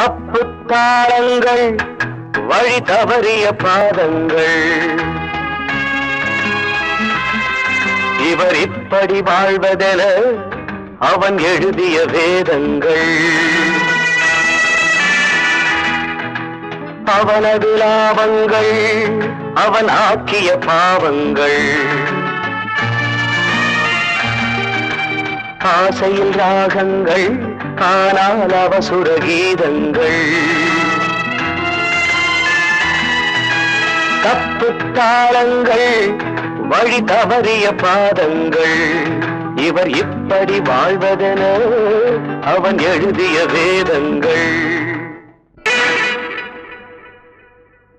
தப்பு தாளங்கள் வழி தவறிய பாதங்கள். இவர் இப்படி வாழ்வதென அவன் எழுதிய வேதங்கள். அவனது லாபங்கள் அவன் ஆக்கிய பாவங்கள். ஆசையில் ராகங்கள் ஆனால் அவசுர கீதங்கள் தப்பு தாளங்கள் வழி தவறிய பாதங்கள். இவர் இப்படி வாழ்வதென அவன் எழுதிய வேதங்கள்.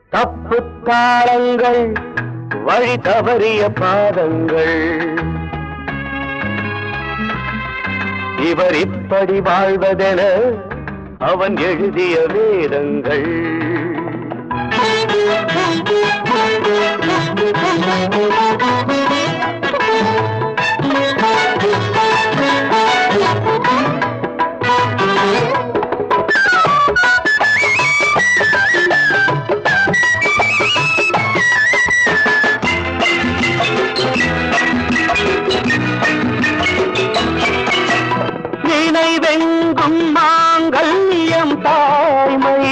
தப்பு தாளங்கள் வழி தவறிய பாதங்கள். இவர் இப்படி வாழ்வதென அவன் எழுதிய வேதங்கள் Thank you. மாங்கல்யம் தாய்மை.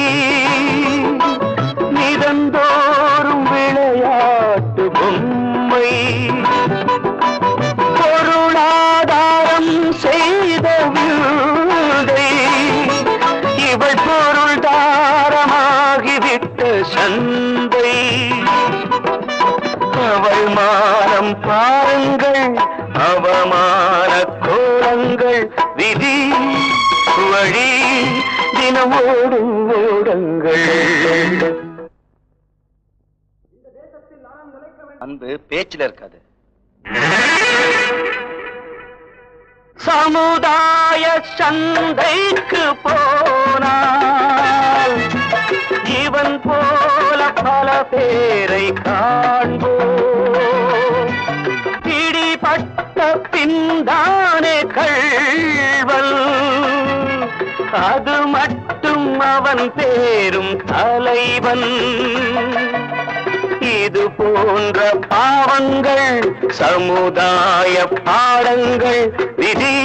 நிதந்தோறும் விளையாட்டு பொம்மை. பொருளாதாரம் செய்த விந்தை இவள் பொருள் தாரமாகிவிட்ட சந்தை. அவள் மானம் பாருங்கள் அவமான கோலங்கள் விதி வழி தினம் ஓடும் ஓடங்கள் அன்பு பேச்சில் இருக்காது. சமுதாய சந்தைக்கு போனால் இவன் போல பல பேரை காண்போம். பிடிபட்ட பின்தானே அது மட்டும் அவன் பேரும் தலைவன். இது போன்ற பாவங்கள் சமுதாய பாடங்கள் விதி